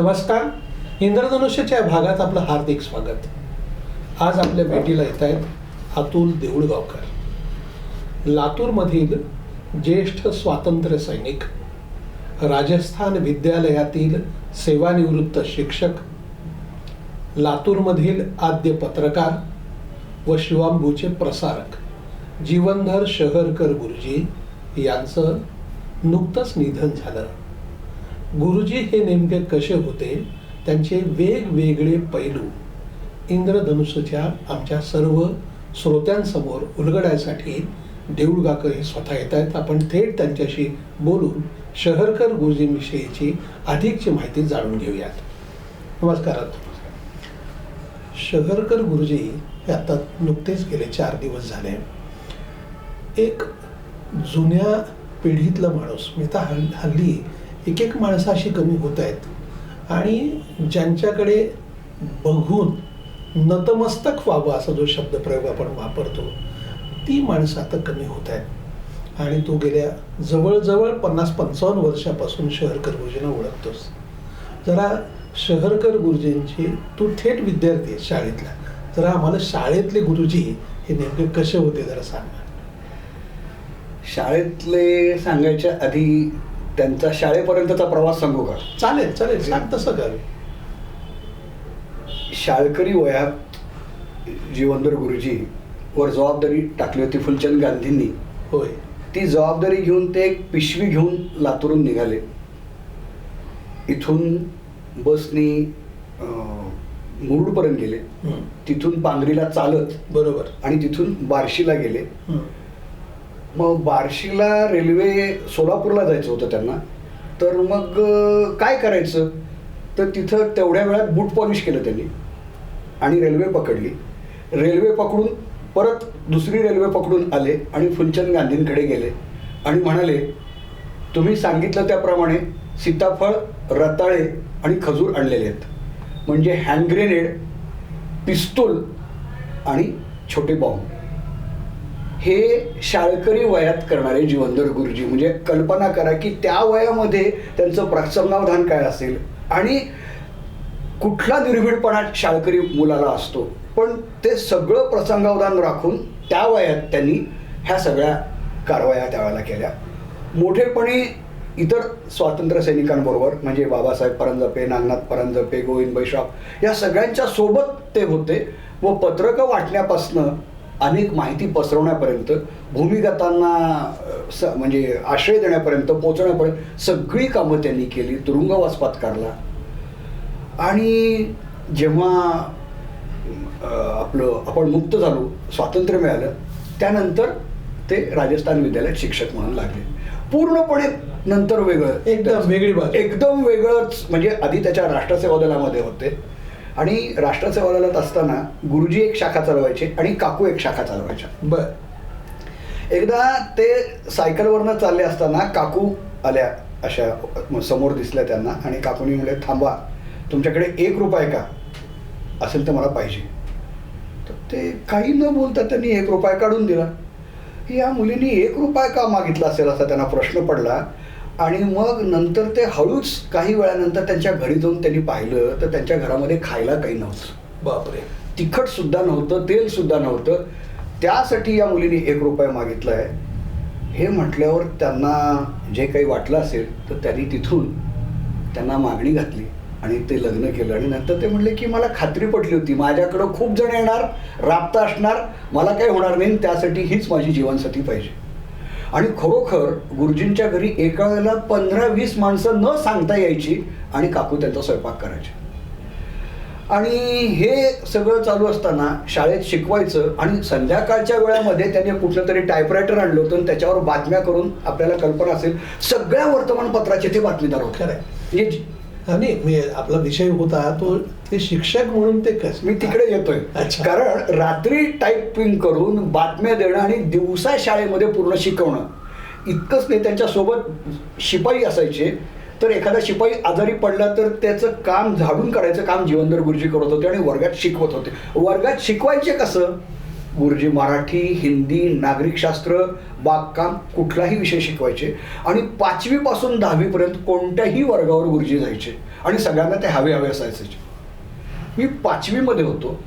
नमस्कार. इंद्रधनुष्याच्या भागात आपलं हार्दिक स्वागत. आज आपल्या भेटीला येत आहेत अतुल देऊळगावकर. लातूरमधील ज्येष्ठ स्वातंत्र्य सैनिक राजस्थान विद्यालयातील सेवानिवृत्त शिक्षक लातूरमधील आद्य पत्रकार व शिवांबूचे प्रसारक जीवनधर शहरकर गुरुजी यांचं नुकतंच निधन झालं. गुरुजी हे नेमके कसे होते? त्यांचे वेगवेगळे पैलू. इंद्रधनुष्यच्या आमच्या सर्व श्रोत्यांसमोर उलगडायसाठी देऊळगाकर हे स्वतः येत आहेत. आपण थेट त्यांच्याशी बोलून शहरकर गुरुजींविषयीची अधिकची माहिती जाणून घेऊयात. नमस्कार. शहरकर गुरुजी हे आता नुकतेच गेले चार दिवस झाले. एक जुन्या पिढीतला माणूस मी तर हल्ली एक एक माणसं अशी कमी होत आहेत. आणि ज्यांच्याकडे बघून नतमस्तक व्हावं असा जो शब्दप्रयोग आपण वापरतो ती माणसं आता कमी होत आहेत. आणि तू गेल्या जवळजवळ पन्नास पंचावन्न वर्षापासून शहरकर गुरुजींना ओळखतोस. जरा शहरकर गुरुजींची तू थेट विद्यार्थी आहे शाळेतला. जरा आम्हाला शाळेतले गुरुजी हे नेमके कसे होते जरा सांग शाळेतले सांगायच्या आधी त्यांचा शाळेपर्यंतचा प्रवास सांगू का? चालेल चालेल सांग तसं कर. शाळकरी वयात जीवनधर गुरुजी वर जबाबदारी टाकली होती फुलचंद गांधींनी. होय. ती जबाबदारी घेऊन ते एक पिशवी घेऊन लातूरून निघाले. इथून बसनी मुरुडपर्यंत गेले. तिथून पांगरीला चालत बरोबर. आणि तिथून बार्शीला गेले. मग बार्शीला रेल्वे सोलापूरला जायचं होतं त्यांना. तर मग काय करायचं? तर तिथं तेवढ्या वेळात बूट पॉलिश केलं त्यांनी आणि रेल्वे पकडली. रेल्वे पकडून परत दुसरी रेल्वे पकडून आले आणि फुलचंद गांधींकडे गेले आणि म्हणाले तुम्ही सांगितलं त्याप्रमाणे सीताफळ रताळे आणि खजूर आणलेले आहेत. म्हणजे हँड ग्रेनेड पिस्तूल आणि छोटे बॉम्ब हे शाळकरी वयात करणारे जीवनधर गुरुजी. म्हणजे कल्पना करा की त्या वयामध्ये त्यांचं प्रसंगावधान काय असेल? आणि कुठला निर्भीडपणा शाळकरी मुलाला असतो? पण ते सगळं प्रसंगावधान राखून त्या वयात त्यांनी ह्या सगळ्या कारवाया त्यावेळेला केल्या. मोठेपणी इतर स्वातंत्र्य सैनिकांबरोबर म्हणजे बाबासाहेब परांजपे नागनाथ परांजपे गोविंद बैश्राव या सगळ्यांच्या सोबत ते होते व पत्रकं वाटण्यापासनं अनेक माहिती पसरवण्यापर्यंत भूमिगतांना स म्हणजे आश्रय देण्यापर्यंत पोचवण्यापर्यंत सगळी कामं त्यांनी केली. तुरुंगवास पत्कारला. आणि जेव्हा आपलं आपण मुक्त झालो स्वातंत्र्य मिळालं त्यानंतर ते राजस्थान विद्यालयात शिक्षक म्हणून लागले. पूर्णपणे नंतर वेगळं. एकदम वेगळी. एकदम वेगळंच म्हणजे आधी त्याच्या राष्ट्रसेवा दलामध्ये होते आणि राष्ट्रसेवा दलात असताना गुरुजी एक शाखा चालवायचे आणि काकू एक शाखा चालवायच्या. बर. एकदा ते सायकलवरनं चालले असताना काकू आल्या अशा समोर दिसल्या त्यांना आणि काकूनी म्हणले थांबा तुमच्याकडे एक रुपये का? असेल तर मला पाहिजे. तर ते काही न बोलता त्यांनी एक रुपया काढून दिला. या मुलीने एक रुपया का मागितला असेल? असा त्यांना प्रश्न पडला. आणि मग नंतर ते हळूच काही वेळानंतर त्यांच्या घरी जाऊन त्यांनी पाहिलं तर त्यांच्या घरामध्ये खायला काही नव्हतं. बापरे. तिखट सुद्धा नव्हतं तेल सुद्धा नव्हतं. त्यासाठी या मुलीने एक रुपया मागितला आहे हे म्हटल्यावर त्यांना जे काही वाटलं असेल तर त्यांनी तिथून त्यांना मागणी घातली आणि ते लग्न केलं. आणि नंतर ते म्हणले की मला खात्री पटली होती. माझ्याकडं खूप जण येणार राबता असणार. मला काही होणार नाही. त्यासाठी हीच माझी जीवनसाथी पाहिजे. आणि खरोखर गुरुजींच्या घरी एका वेळेला पंधरा वीस माणसं न सांगता यायची आणि काकू त्यांचा स्वयंपाक करायचे आणि हे सगळं चालू असताना शाळेत शिकवायचं आणि संध्याकाळच्या वेळामध्ये त्याने कुठलं तरी टायपरायटर आणलं होतं त्याच्यावर बातम्या करून आपल्याला कल्पना असेल सगळ्या वर्तमानपत्राचे ते बातमीदार होते. म्हणजे आणि मी आपला विषय होता तो ते शिक्षक म्हणून ते कस मी तिकडे येतोय. कारण रात्री टायपिंग करून बातम्या देणं आणि दिवसा शाळेमध्ये पूर्ण शिकवणं. इतकंच नाही त्यांच्यासोबत शिपाई असायचे. तर एखादा शिपाई आजारी पडला तर त्याचं काम झाडून काढायचं काम जीवनधर गुरुजी करत होते आणि वर्गात शिकवत होते. वर्गात शिकवायचे कसं? गुरुजी मराठी हिंदी नागरिकशास्त्र बागकाम कुठलाही विषय शिकवायचे. आणि पाचवीपासून दहावीपर्यंत कोणत्याही वर्गावर गुरुजी जायचे. आणि सगळ्यांना ते हवे हवे असायचे. मी पाचवीमध्ये होतो.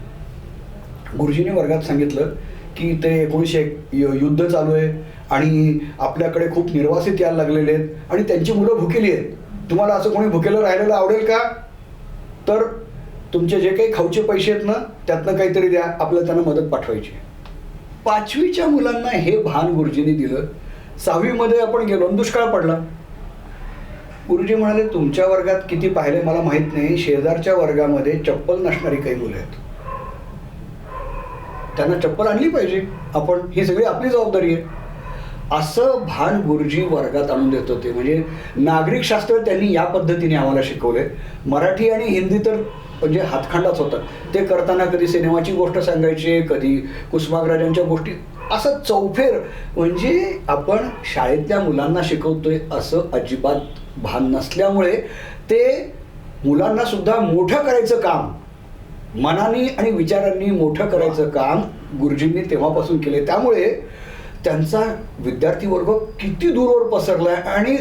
गुरुजींनी वर्गात सांगितलं की ते एकोणीसशे एक युद्ध चालू आहे आणि आपल्याकडे खूप निर्वासित यायला लागलेले आहेत आणि त्यांची मुलं भुकेली आहेत. तुम्हाला असं कोणी भुकेलं राहिलेलं आवडेल का? तर तुमचे जे काही खाऊचे पैसे आहेत ना त्यातनं काहीतरी द्या आपल्याला त्यांना मदत पाठवायची पाचवीच्या मुलांना हे भान गुरुजींनी दिलं. सहावीमध्ये आपण गेलो आणि दुष्काळ पडला. गुरुजी म्हणाले तुमच्या वर्गात किती पाहिले मला माहीत नाही. शेजारच्या वर्गामध्ये चप्पल नसणारी काही मुलं आहेत. त्यांना चप्पल आणली पाहिजे. आपण ही सगळी आपली जबाबदारी आहे. असं भान गुरुजी वर्गात आणून देत होते. म्हणजे नागरिक शास्त्र त्यांनी या पद्धतीने आम्हाला शिकवले मराठी आणि हिंदी तर पण जे हातखंडाच होतं. ते करताना कधी सिनेमाची गोष्ट सांगायची कधी कुसुमाग्रजांच्या गोष्टी असं चौफेर म्हणजे आपण शाळेतल्या मुलांना शिकवतोय असं अजिबात भान नसल्यामुळे ते मुलांना सुद्धा मोठं करायचं काम मनाने आणि विचारांनी मोठं करायचं काम गुरुजींनी तेव्हापासून केले त्यामुळे त्यांचा विद्यार्थी वर्ग किती दूरवर पसरलाय आणि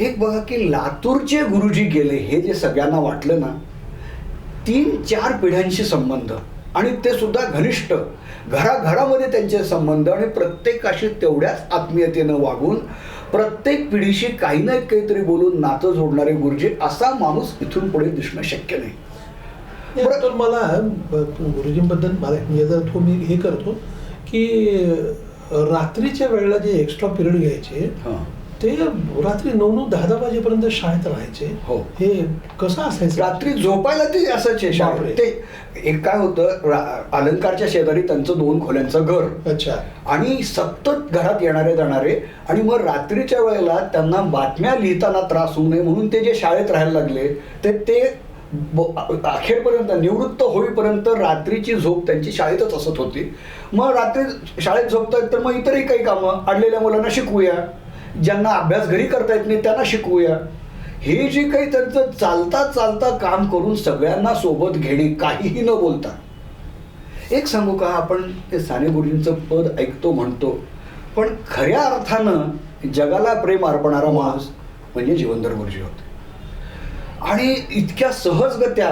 एक बघा की लातूरचे गुरुजी गेले हे जे सगळ्यांना वाटलं ना तीन चार पिढ्यांशी संबंध. आणि ते सुद्धा घनिष्ठ. घराघरामध्ये त्यांचे संबंध आणि प्रत्येकाशी तेवढ्याच आत्मीयतेनं वागून प्रत्येक पिढीशी काही ना काहीतरी बोलून नातं जोडणारे गुरुजी असा माणूस इथून पुढे दिसणं शक्य नाही. तर मला गुरुजींबद्दल मला जर तो मी हे करतो की रात्रीच्या वेळेला जे एक्स्ट्रा पिरियड घ्यायचे हां. ते रात्री नऊ नऊ दहा दहा वाजेपर्यंत शाळेत राहायचे. हो. हे कसं असायचं? रात्री झोपायला ते असायचे. शाळेत. ते एक काय होतं अलंकारच्या शेजारी त्यांचं दोन खोल्यांचं घर. अच्छा. आणि सतत घरात येणारे जाणारे आणि मग रात्रीच्या वेळेला त्यांना बातम्या लिहिताना त्रास होऊ नये म्हणून ते जे शाळेत राहायला लागले ते ते अखेरपर्यंत निवृत्त होईपर्यंत रात्रीची झोप त्यांची शाळेतच असत होती. मग रात्री शाळेत झोपतायत तर मग इतरही काही कामं अडलेल्या मुलांना शिकवूया. ज्यांना अभ्यास घरी करता येत नाही त्यांना शिकवूया. हे जे काही त्यांचं चालता चालता काम करून सगळ्यांना सोबत घेणे काहीही न बोलता. एक सांगू का आपण ते साने गुरुजींचं पद ऐकतो म्हणतो पण खऱ्या अर्थानं जगाला प्रेम अर्पणारा माणूस म्हणजे जीवनधर गुरुजी होते. आणि इतक्या सहजगत्या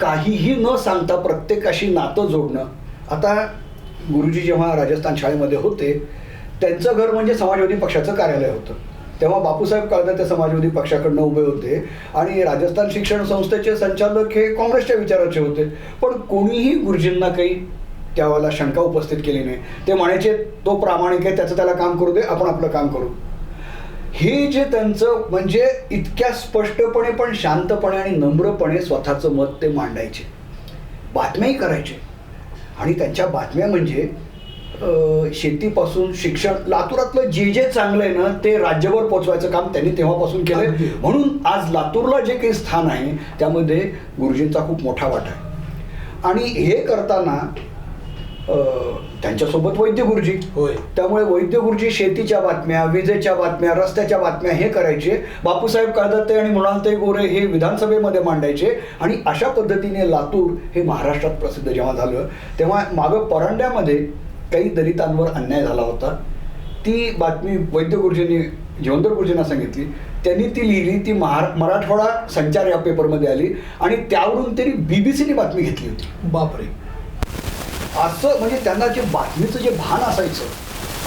काहीही न सांगता प्रत्येकाशी नातं जोडणं. आता गुरुजी जेव्हा राजस्थान शाळेमध्ये होते त्यांचं घर म्हणजे समाजवादी पक्षाचं कार्यालय होतं. तेव्हा बापूसाहेब काळदाते समाजवादी पक्षाकडनं उभे होते आणि राजस्थान शिक्षण संस्थेचे संचालक हे काँग्रेसच्या विचाराचे होते. पण कोणीही गुरुजींना काही त्यावेळेला शंका उपस्थित केली नाही. ते म्हणायचे तो प्रामाणिक आहे त्याचं त्याला काम करू दे आपण आपलं काम करू. हे जे त्यांचं म्हणजे इतक्या स्पष्टपणे पण शांतपणे आणि नम्रपणे स्वतःचं मत ते मांडायचे. बातम्याही करायचे. आणि त्यांच्या बातम्या म्हणजे शेतीपासून शिक्षण लातूरातलं जे जे चांगलं आहे ना ते राज्यभर पोचवायचं काम त्यांनी तेव्हापासून केलंय. अगदी. म्हणून आज लातूरला जे काही स्थान आहे त्यामध्ये गुरुजींचा खूप मोठा वाटा आहे. आणि हे करताना त्यांच्यासोबत वैद्य गुरुजी. होय. त्यामुळे वैद्य गुरुजी शेतीच्या बातम्या विजेच्या बातम्या रस्त्याच्या बातम्या हे करायचे. बापूसाहेब काळदत्ते आणि मृणालताई गोरे हे विधानसभेमध्ये मांडायचे. आणि अशा पद्धतीने लातूर हे महाराष्ट्रात प्रसिद्ध जेव्हा झालं तेव्हा मागं परांड्यामध्ये काही दलितांवर अन्याय झाला होता. ती बातमी वैद्य गुरुजींनी जिवंतर गुरुजींना सांगितली. त्यांनी ती लिहिली ती महारा मराठवाडा संचार या पेपरमध्ये आली आणि त्यावरून त्यांनी बीबीसीने बातमी घेतली होती. बापरे. असं म्हणजे त्यांना जे बातमीचं जे भान असायचं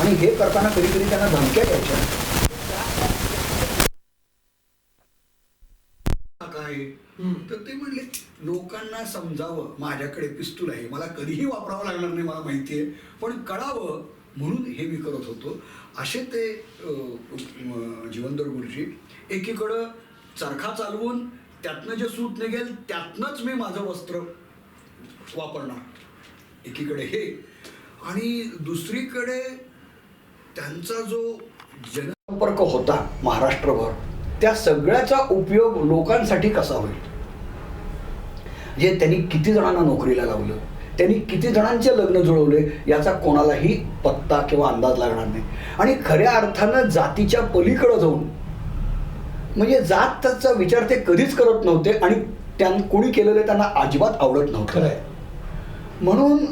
आणि हे करताना कधी कधी त्यांना धमक्या द्यायच्या काय हम्म. तर ते म्हणले लोकांना समजावं माझ्याकडे पिस्तूल आहे. मला कधीही वापरावं लागणार नाही मला माहिती आहे. पण कळावं म्हणून हे मी करत होतो. असे ते जीवनदर गुरुजी एकीकडं चरखा चालवून त्यातनं जे सूत निघेल त्यातनंच मी माझं वस्त्र वापरणार. एकीकडे हे. आणि दुसरीकडे त्यांचा जो जनसंपर्क होता महाराष्ट्रभर त्या सगळ्याचा उपयोग लोकांसाठी कसा होईल? जे त्यांनी किती जणांना नोकरीला लावलं त्यांनी किती जणांचे लग्न जुळवले याचा कोणालाही पत्ता किंवा अंदाज लागणार नाही. आणि खऱ्या अर्थानं जातीच्या पलीकडं जाऊन म्हणजे जात त्याचा विचार ते कधीच करत नव्हते आणि त्यां कोणी केलेलं त्यांना अजिबात आवडत नव्हतं. म्हणून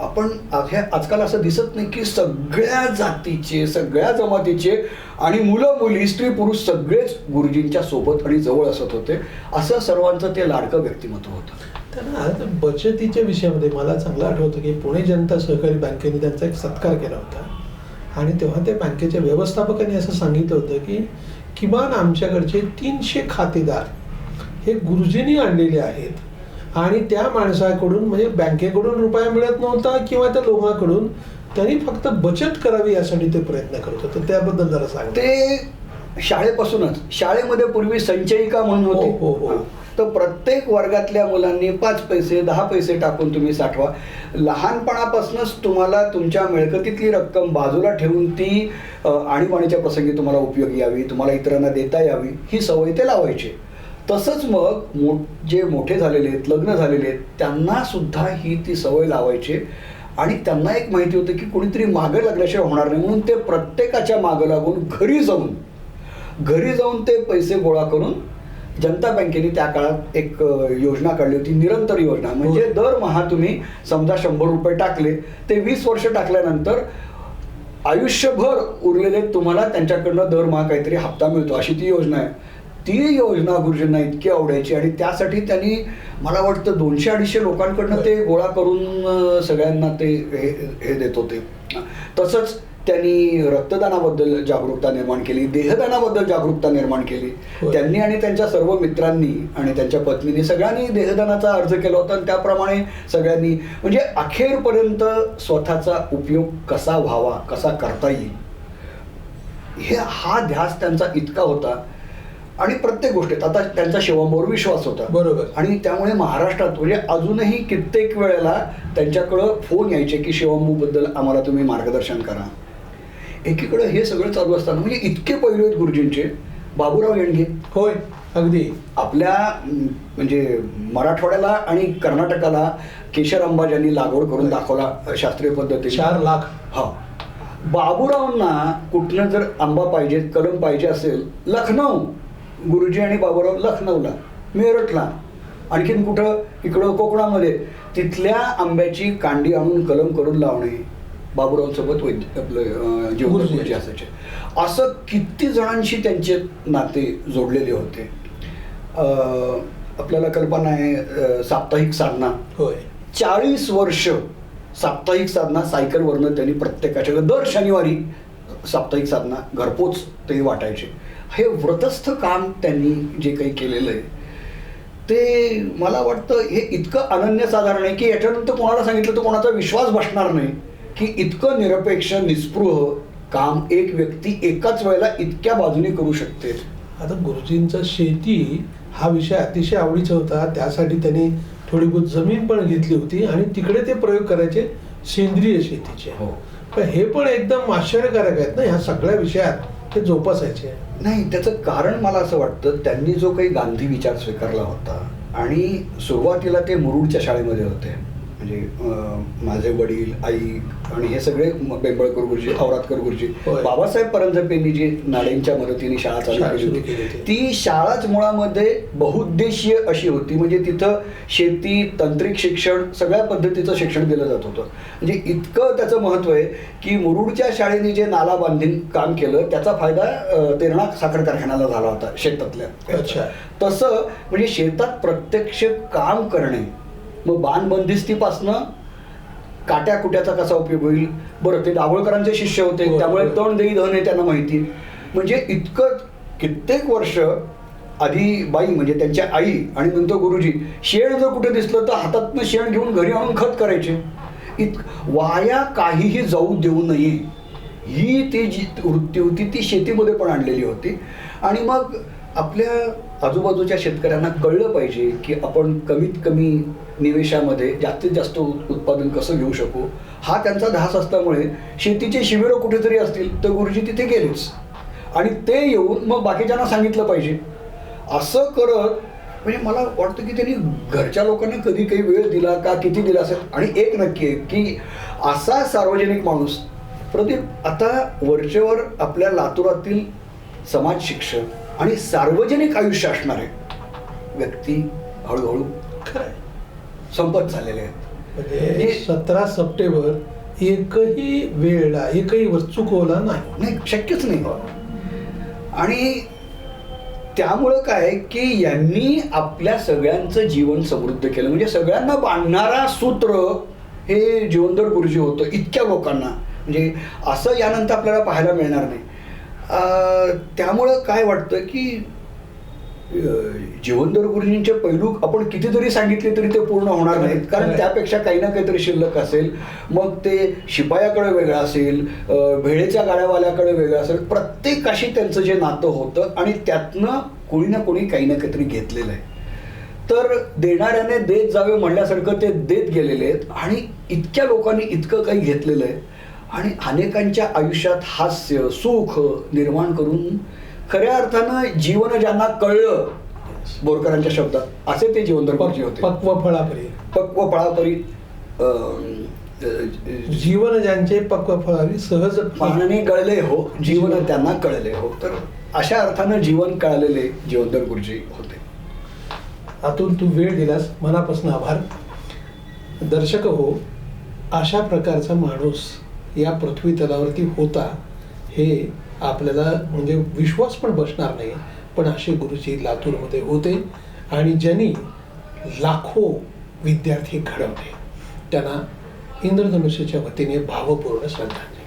आपण ह्या आजकाल असं दिसत नाही की सगळ्या जातीचे सगळ्या जमातीचे आणि मुलं मुली स्त्री पुरुष सगळेच गुरुजींच्या सोबत आणि जवळ असत होते. असं सर्वांचं ते लाडकं व्यक्तिमत्व होतं. त्यांना बचतीच्या विषयामध्ये मला चांगलं आठवतं की पुणे जनता सहकारी बँकेने त्यांचा एक सत्कार केला होता. आणि तेव्हा त्या बँकेच्या व्यवस्थापकाने असं सांगितलं होतं की किमान आमच्याकडचे तीनशे खातेदार हे गुरुजींनी आणलेले आहेत. आणि त्या माणसाकडून म्हणजे बँकेकडून रुपया मिळत नव्हता किंवा त्या लोकांकडून त्यांनी फक्त बचत करावी यासाठी ते प्रयत्न करत होते. त्याबद्दल जरा सांग. ते शाळेपासूनच. शाळेमध्ये पूर्वी संचयिका म्हणून हो, हो, होती. हो. तर प्रत्येक वर्गातल्या मुलांनी पाच पैसे दहा पैसे टाकून तुम्ही साठवा. लहानपणापासूनच तुम्हाला तुमच्या मिळकतीतली रक्कम बाजूला ठेवून ती आणीबाणीच्या प्रसंगी तुम्हाला उपयोगी यावी तुम्हाला इतरांना देता यावी ही सवय ते लावायचे. तसंच मग मो जे मोठे झालेले आहेत लग्न झालेले आहेत त्यांना सुद्धा ही ती सवय लावायचे. आणि त्यांना एक माहिती होतं की कोणीतरी मागं लागल्याशिवाय होणार नाही. म्हणून ते प्रत्येकाच्या मागं लागून घरी जाऊन घरी जाऊन ते पैसे गोळा करून जनता बँकेने त्या काळात एक योजना काढली होती. निरंतर योजना. म्हणजे हो. दरमहा तुम्ही समजा शंभर रुपये टाकले ते वीस वर्ष टाकल्यानंतर आयुष्यभर उरलेले तुम्हाला त्यांच्याकडनं दरमहा काहीतरी हप्ता मिळतो. अशी ती योजना आहे. ती योजना गुरुजींना इतकी आवडायची आणि त्यासाठी त्यांनी मला वाटतं दोनशे अडीचशे लोकांकडनं ते गोळा करून सगळ्यांना ते हे हे देत होते. तसंच त्यांनी रक्तदानाबद्दल जागरूकता निर्माण केली देहदानाबद्दल जागरूकता निर्माण केली. त्यांनी आणि त्यांच्या सर्व मित्रांनी आणि त्यांच्या पत्नीने सगळ्यांनी देहदानाचा अर्ज केला होता आणि त्याप्रमाणे सगळ्यांनी म्हणजे अखेरपर्यंत स्वतःचा उपयोग कसा व्हावा कसा करता येईल हे हा ध्यास त्यांचा इतका होता आणि प्रत्येक गोष्टीत आता त्यांचा शिवमवर विश्वास होता. बरोबर. आणि त्यामुळे महाराष्ट्रात म्हणजे अजूनही कित्येक वेळेला त्यांच्याकडं फोन यायचे की शिवंबूबद्दल आम्हाला तुम्ही मार्गदर्शन करा. एकीकडे हे सगळं चालू असताना म्हणजे इतके पैलू आहेत गुरुजींचे. बाबूराव येणगे. होय अगदी. आपल्या म्हणजे मराठवाड्याला आणि कर्नाटकाला केशर आंबा ज्यांनी लागवड करून दाखवला शास्त्रीय पद्धतीने. चार लाख. हा. बाबूरावांना कुठनं जर आंबा पाहिजे कलम पाहिजे असेल लखनौ गुरुजी आणि बाबूराव लखनौला मेरठला आणखीन कुठं? इकडं कोकणामध्ये. तिथल्या आंब्याची कांडी आणून कलम करून लावणे बाबूरावांसोबत वैद्य आपलं जेवण असायचे. असं किती जणांशी त्यांचे नाते जोडलेले होते. आपल्याला कल्पना आहे साप्ताहिक साधना. होय. चाळीस वर्ष साप्ताहिक साधना सायकलवरनं त्यांनी प्रत्येकाच्या दर शनिवारी साप्ताहिक साधना घरपोच ते वाटायचे. हे व्रतस्थ काम त्यांनी जे काही केलेलं आहे ते मला वाटतं हे इतकं अनन्यसाधारण आहे की याच्यानंतर कोणाला सांगितलं तर कोणाचा विश्वास बसणार नाही की इतकं निरपेक्ष निस्पृह काम एक व्यक्ती एकाच वेळेला इतक्या बाजूने करू शकते. आता गुरुजींचा शेती हा विषय अतिशय आवडीचा होता त्यासाठी त्यांनी थोडी बहुत जमीन पण घेतली होती आणि तिकडे ते प्रयोग करायचे सेंद्रिय शेतीचे. हो. पण हे पण एकदम आश्चर्यकारक आहेत ना ह्या सगळ्या विषयात. ते जोपासायचे. नाही त्याचं कारण मला असं वाटतं त्यांनी जो काही गांधी विचार स्वीकारला होता आणि सुरुवातीला ते मुरुडच्या शाळेमध्ये होते. म्हणजे माझे वडील आई आणि हे सगळे बेंबळकर गुरुजी औरातकर गुरुजी. बाबासाहेब परंजपेंनी जी नाडेंच्या मदतीने शाळा चालू केली होती. ती शाळाच मुळामध्ये बहुउद्देशीय अशी होती म्हणजे तिथं शेती तांत्रिक शिक्षण सगळ्या पद्धतीचं शिक्षण दिलं जात होतं म्हणजे इतकं त्याचं महत्त्व आहे की मुरुडच्या शाळेने जे नाला बांधीन काम केलं त्याचा फायदा तेरणा साखर कारखान्याला झाला होता शेतातल्या अच्छा. तसं म्हणजे शेतात प्रत्यक्ष काम करणे मग बाण बंदिस्तीपासनं काट्या कुट्याचा कसा उपयोग होईल? बरं ते दाभोळकरांचे शिष्य होते होय, त्यामुळे होय. तण देई धन हे त्यांना माहिती. म्हणजे इतकं कित्येक वर्ष आधी बाई म्हणजे त्यांच्या आई आणि नंतर गुरुजी शेण जर कुठे दिसलं तर हातातनं शेण घेऊन घरी आणून खत करायचे. इत वाया काहीही जाऊ देऊ नये. ही ती जी वृत्ती होती ती शेतीमध्ये पण आणलेली होती. आणि मग आपल्या आजूबाजूच्या शेतकऱ्यांना कळलं पाहिजे की आपण कमीत कमी निवेशामध्ये जास्तीत जास्त उत- उत्पादन कसं घेऊ शकू? हा त्यांचा धास असल्यामुळे शेतीचे शिबिरं कुठेतरी असतील तर गुरुजी तिथे गेलेच. आणि ते येऊन मग बाकीच्यांना सांगितलं पाहिजे. असं करत म्हणजे मला वाटतं की त्यांनी घरच्या लोकांना कधी काही वेळ दिला का किती दिला असेल? आणि एक नक्की आहे की असा सार्वजनिक माणूस प्रदीप आता वरचेवर आपल्या लातूरातील समाज शिक्षक आणि सार्वजनिक आयुष्य असणारे व्यक्ती हळूहळू खरंय. संपत झालेले आहेत. म्हणजे सतरा सप्टेंबर एकही वेळेला एकही चुकवला नाही. नाही शक्यच नाही आणि त्यामुळं काय की यांनी आपल्या सगळ्यांचं जीवन समृद्ध केलं. म्हणजे सगळ्यांना बांधणारा सूत्र हे जीवनदर गुरुजी होतं इतक्या लोकांना. म्हणजे असं यानंतर आपल्याला पाहायला मिळणार नाही. त्यामुळं काय वाटतं की जीवनदर गुरुजींचे पैलू आपण कितीतरी सांगितले तरी ते पूर्ण होणार नाहीत. कारण त्यापेक्षा काही ना काहीतरी शिल्लक असेल. मग ते शिपायाकडे वेगळं असेल भेळेच्या गाड्यावाल्याकडे वेगळं असेल. प्रत्येकाशी त्यांचं जे नातं होतं आणि त्यातनं कोणी ना कोणी काही ना काहीतरी घेतलेलं आहे. तर देणाऱ्याने देत जावे म्हणल्यासारखं ते देत गेलेले आहेत. आणि इतक्या लोकांनी इतकं काही घेतलेलं आहे. आणि अनेकांच्या आयुष्यात हास्य सुख निर्माण करून खऱ्या अर्थानं जीवन ज्यांना कळलं बोरकरांच्या शब्दात असे ते जीवनधर गुरुजी होते. पक्व फळापरी पक्व अं, जीवन ज्यांचे पक्व फळावी सहज पाण्याने गळले हो जीवन त्यांना कळले हो. तर अशा अर्थानं जीवन कळलेले जीवनधर गुरुजी होते. आतून तू वेळ दिलास मनापासून आभार. दर्शक हो अशा प्रकारचा माणूस या पृथ्वी तलावरती होता हे आपल्याला म्हणजे विश्वास पण बसणार नाही. पण असे गुरुजी लातूरमध्ये होते आणि ज्यांनी लाखो विद्यार्थी घडवले. त्यांना इंद्रधनुष्याच्या वतीने भावपूर्ण श्रद्धांजली.